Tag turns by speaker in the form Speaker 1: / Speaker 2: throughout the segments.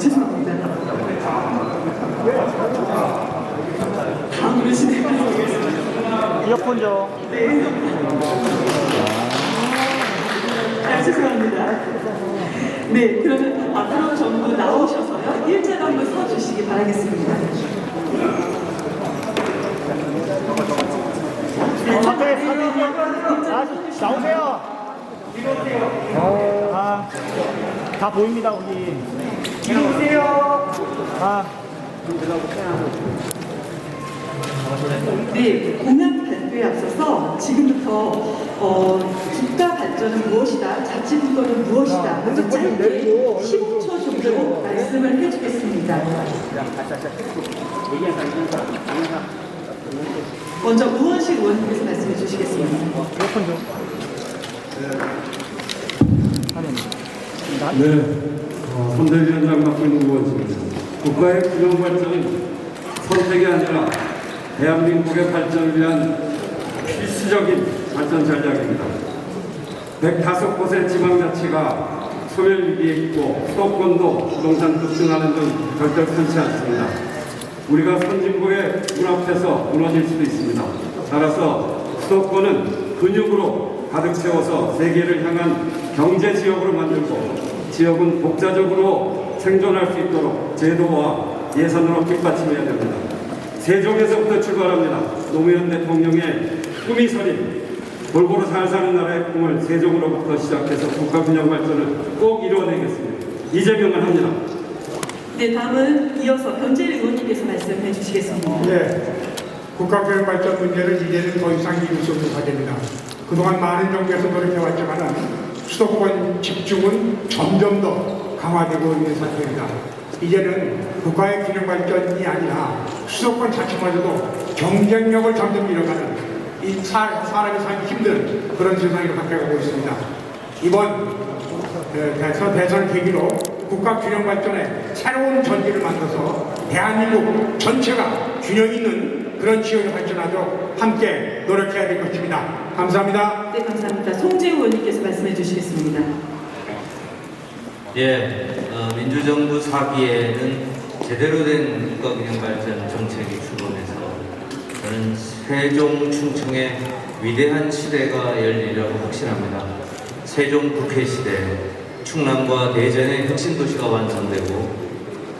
Speaker 1: 죄송합니다.
Speaker 2: 이어폰 줘.
Speaker 1: 네. 아, 죄송합니다. 네, 그러면 앞으로 전부 나오셔서요. 일자로 한번 서주시기 바라겠습니다.
Speaker 2: 앞에 사진 아, 나오세요. 아, 다 보입니다, 거기. 나오세요. 아,
Speaker 1: 네, 공약 발표에 앞서서 지금부터 어, 국가 발전은 무엇이다, 자치 국가는 무엇이다, 먼저 짧게 15초 정도 말씀을 해주겠습니다. 먼저 우원식 의원님께서 말씀해 주시겠습니다.
Speaker 2: 이어폰 줘. 화면. 나,
Speaker 3: 네, 어, 선대위원장 맡고 있는 의원입니다. 국가의 균형 발전은 선택이 아니라 대한민국의 발전을 위한 필수적인 발전 전략입니다. 105곳의 지방자치가 소멸 위기에 있고 수도권도 부동산 급등하는 등 절대선치 않습니다. 우리가 선진국의 문 앞에서 무너질 수도 있습니다. 따라서 수도권은 근육으로 가득 채워서 세계를 향한 경제 지역으로 만들고 지역은 독자적으로 생존할 수 있도록 제도와 예산으로 뒷받침해야 됩니다. 세종에서부터 출발합니다. 노무현 대통령의 꿈이 서린 골고루 잘 사는 나라의 꿈을 세종으로부터 시작해서 국가 균형 발전을 꼭 이루어내겠습니다. 이재명을 합니다.
Speaker 1: 네, 다음은 이어서 변재일 의원님께서 말씀해 주시겠습니다.
Speaker 4: 예, 국가교육 발전 문제는 이제는 더 이상 미룰 수 없는 과제입니다. 그동안 많은 정부에서 노력해왔지만 수도권 집중은 점점 더 강화되고 있는 상태입니다. 이제는 국가의 균형 발전이 아니라 수도권 자체마저도 경쟁력을 점점 잃어가는 이 사, 사람이 살기 힘든 그런 세상으로 바뀌어가고 있습니다. 이번 네, 대선, 대선 계기로 국가 균형 발전에 새로운 전기를 만들어서 대한민국 전체가 균형 있는 그런 지역을 발전하도록 함께 노력해야 될 것입니다. 감사합니다.
Speaker 1: 네, 감사합니다. 송재우 의원님께서 말씀해 주시겠습니다.
Speaker 5: 예, 어, 민주정부 4기에는 제대로 된 국가균형 발전 정책이 출범해서 저는 세종 충청의 위대한 시대가 열리려고 확신합니다. 세종 국회 시대, 충남과 대전의 혁신 도시가 완성되고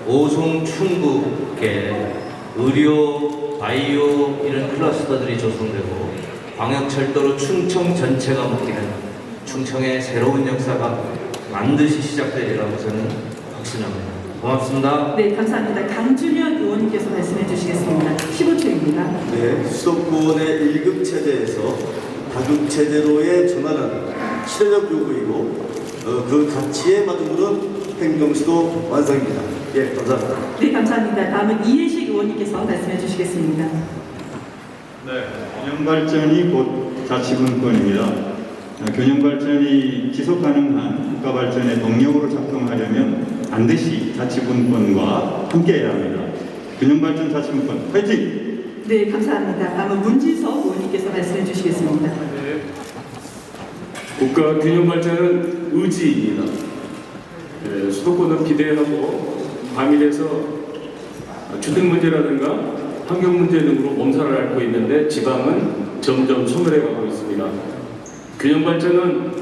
Speaker 5: 오송 충북의 의료, 바이오 이런 클러스터들이 조성되고 광역철도로 충청 전체가 묶이는 충청의 새로운 역사가 반드시 시작되리라고 저는 확신합니다. 고맙습니다.
Speaker 1: 네, 감사합니다. 강준현 의원님께서 말씀해 주시겠습니다. 15초입니다.
Speaker 6: 네, 수도권의 1급 체제에서 다급 체제로의 전환은 시대적 요구이고 어, 그 가치에 맞은 행정수도 완성입니다. 예, 감사합니다.
Speaker 1: 네, 감사합니다. 다음은 이해식 의원님께서 말씀해 주시겠습니다.
Speaker 7: 네, 균형 발전이 곧 자치분권입니다. 어, 균형 발전이 지속 가능한 국가 발전의 동력으로 작동하려면 반드시 자치분권과 함께해야 합니다. 균형 발전 자치분권 화이팅!
Speaker 1: 네, 감사합니다. 다음은 문진석 의원님께서 말씀해 주시겠습니다.
Speaker 8: 국가 균형 발전은 의지입니다. 예, 수도권은 비대하고 과밀해서 주택 문제라든가 환경 문제 등으로 몸살을 앓고 있는데 지방은 점점 소멸해가고 있습니다. 균형 발전은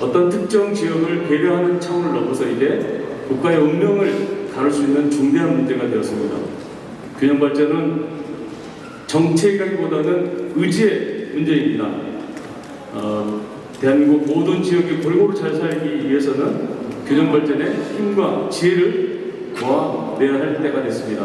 Speaker 8: 어떤 특정 지역을 배려하는 차원을 넘어서 이제 국가의 운명을 다룰 수 있는 중대한 문제가 되었습니다. 균형 발전은 정책이라기보다는 의지의 문제입니다. 어, 대한민국 모든 지역이 골고루 잘 살기 위해서는 균형 발전에 힘과 지혜를 모아내야 할 때가 됐습니다.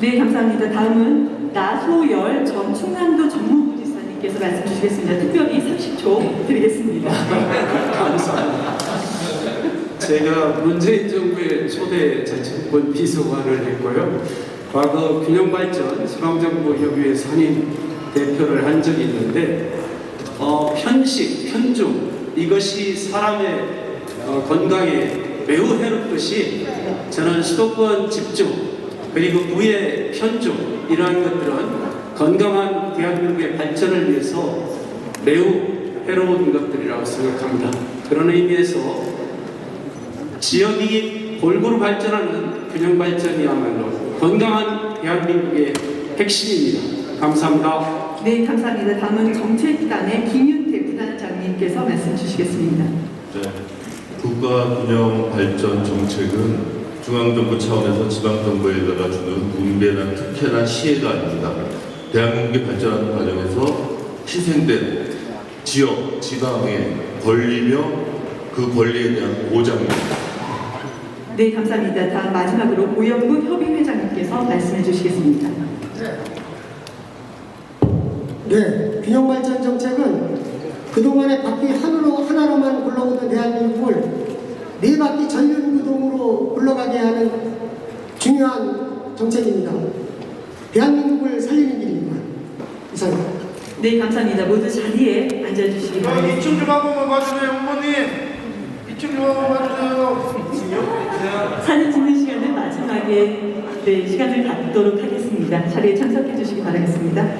Speaker 1: 네, 감사합니다. 다음은 나소열 전 충남도 정무부지사님께서 말씀 주시겠습니다. 특별히 30초 드리겠습니다.
Speaker 9: 감사합니다. 제가 문재인 정부의 초대 자치권 비서관을 했고요. 과거 균형발전 지방정부협의회 선임 대표를 한 적이 있는데 어, 편식, 편중 이것이 사람의 어, 건강에 매우 해롭듯이 저는 수도권 집중 그리고 부의 편중 이러한 것들은 건강한 대한민국의 발전을 위해서 매우 해로운 것들이라고 생각합니다. 그런 의미에서 지역이 골고루 발전하는 균형 발전이야말로 건강한 대한민국의 핵심입니다. 감사합니다.
Speaker 1: 네, 감사합니다. 다음은 정책단의 김윤태 부단장님께서 말씀 주시겠습니다.
Speaker 10: 네. 국가균형 발전 정책은 중앙정부 차원에서 지방정부에다가 주는 분배나 특혜나 시혜가 아닙니다. 대한민국이 발전하는 과정에서 희생된 지역, 지방의 권리며 그 권리에 대한 보장입니다.
Speaker 1: 네, 감사합니다. 다음 마지막으로 오영구 협의회장님께서 말씀해 주시겠습니다.
Speaker 11: 네, 균형 발전 정책은 그동안의 바퀴 하나로, 하나로만 굴러오던 대한민국을 네 바퀴 전륜구동으로 굴러가게 하는 중요한 정책입니다. 대한민국을 살리는 길입니다. 이상입니다.
Speaker 1: 네, 감사합니다. 모두 자리에 앉아주시기 바랍니다.
Speaker 2: 좀 한번만 봐주세요, 어머님.
Speaker 1: 사진 찍는 시간은 마지막에 네, 시간을 갖도록 하겠습니다. 자리에 참석해 주시기 바라겠습니다.